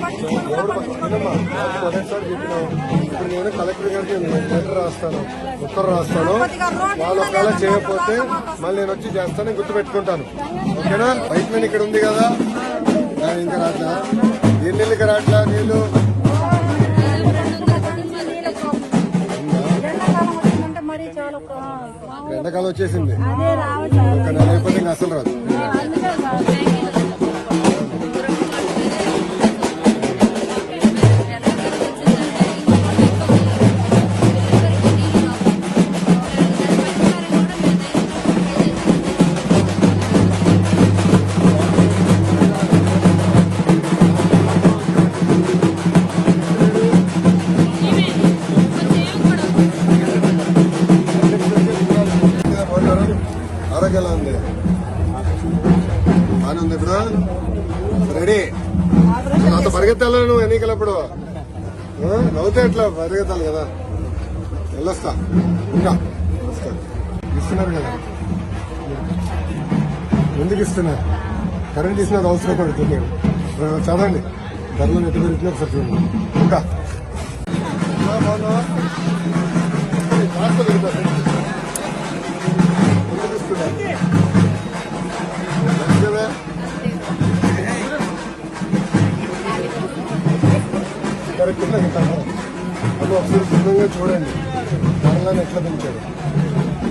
పట్టించుకోరు. వినమ్మా, నాకు మొదటిసారి చెప్పినావు ఇప్పుడు నేను కలెక్టర్ గారికి లెటర్ రాస్తాను ఉత్తరం రాస్తాను వాళ్ళు ఒకవేళ చేయకపోతే మళ్ళీ నేను వచ్చి చేస్తాను గుర్తు పెట్టుకుంటాను ఓకేనా బైక్ మీద ఇక్కడ ఉంది కదా ఇంకా రాట్లా ఎన్ని నెలలకి రాట్లా నీళ్ళు ఎండాకాలం వచ్చేసింది. ఒక నెల అయిపోతే అసలు రాదు. ఆరోగ్యం ఎలా ఉంది బాగానే ఉంది ఇప్పుడు? రెడీ. అంత పరిగెత్తాలి నువ్వు ఎన్నికలప్పుడు. నవ్వుతే ఎట్లా? పరిగెత్తాలి కదా. వెళ్ళొస్తా. ఇంకా. ఇస్తున్నారు కదా. ఎందుకు ఇస్తున్నారు? కరెంట్ ఇస్తున్నది అవసరం పడుతుంది చదవండి. ధరలు ఎటు పెరుగుతున్నారు సార్ చూడండి. ఇంకా. బాగున్నావా? కరెక్ట్ ఉంది అది ఒకసారి శుభ్రంగా చూడండి. తెలంగాణ ఎట్లా పెంచాడు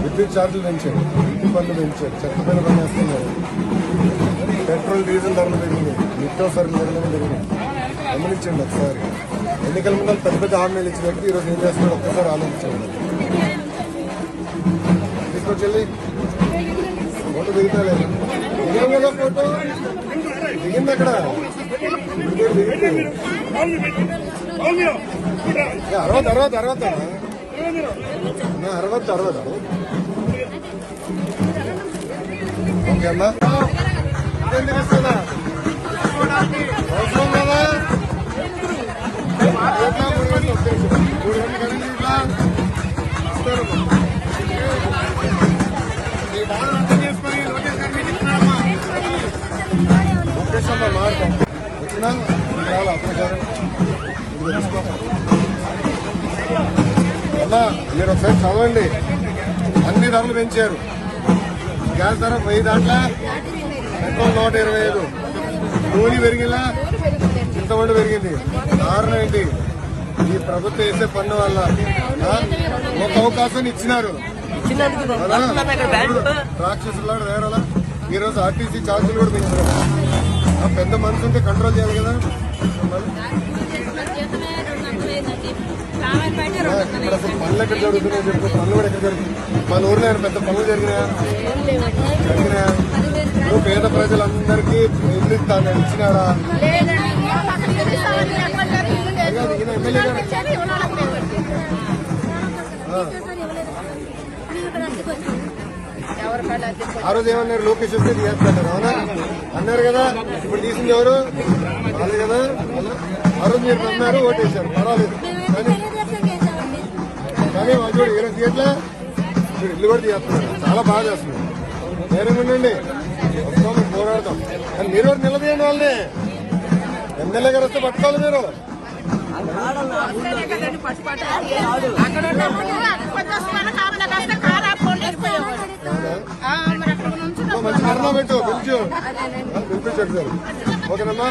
విద్యుత్ ఛార్జీలు పెంచాడు ఇంటి పనులు పెంచాడు చెత్త పని వేస్తున్నారు. పెట్రోల్ డీజిల్ ధరలు పెరిగినాయి. నిత్యావసరం ధరలు పెరిగినాయి. గమనించండి ఒకసారి. ఎన్నికల ముందు పెద్ద పెద్ద హామీలు ఇచ్చిన వ్యక్తి ఈరోజు ఏం చేస్తున్నాడు ఒక్కసారి ఆలోచించండి. తీసుకొచ్చెళ్ళి. ఫోటో దిగుతా లేదు దిగాం కదా ఫోటో? దిగింది అక్కడ. దిగింది. గంటలు కలిసి ఇట్లా ఇస్తారమ్మా ఈ బాధ అర్థం చేసుకొని వచ్చినా అమ్మా మీరు ఒకసారి చదవండి. అన్ని ధరలు పెంచారు. గ్యాస్ ధర వెయ్యి దాంట్లో పెట్రోల్ నూట ఇరవై ఐదు. నూనె పెరిగిలా చింతపండు పెరిగింది. కారణం ఏంటి? ఈ ప్రభుత్వం వేసే పన్ను వల్ల? ఒక అవకాశం ఇచ్చినారు? రాక్షసులా ఈ రోజు ఆర్టీసీ ఛార్జీలు కూడా పెంచారు. పెద్ద మనసు ఉంటే కంట్రోల్ చేయాలి కదా ఇప్పుడు అసలు పనులు ఎక్కడ జరుగుతున్నాయో చెప్పు పనులు కూడా ఎక్కడ జరుగుతున్నాయి మన ఊర్లో ఏమైనా పెద్ద పనులు జరిగినాయా జరిగినాయా ఇప్పుడు పేద ప్రజలందరికీ ఇల్లు ఇస్తాను ఇచ్చినాడా ఎమ్మెల్యే గారు ఆ. రోజు ఏమన్నారు? లోకేష్ వస్తే చేస్తాడు అవునా? అన్నారు కదా ఇప్పుడు తీసింది ఎవరు? వాళ్ళు కదా. ఆ రోజు మీరు అన్నారు ఓటేశారు. పర్వాలేదు. కానీ వాళ్ళు చూడు ఈరోజు తీయట్లా? మీరు ఇల్లు కూడా తీస్తున్నారు చాలా బాగా చేస్తున్నారు. ధైర్యంగా ఉండండి. వస్తాం పోరాడతాం. కానీ మీరు కూడా నిలదీయండి వాళ్ళని. ఎమ్మెల్యే గారు వస్తే పట్టుకోవాలి మీరు. అక్కడ ఓకేనమ్మా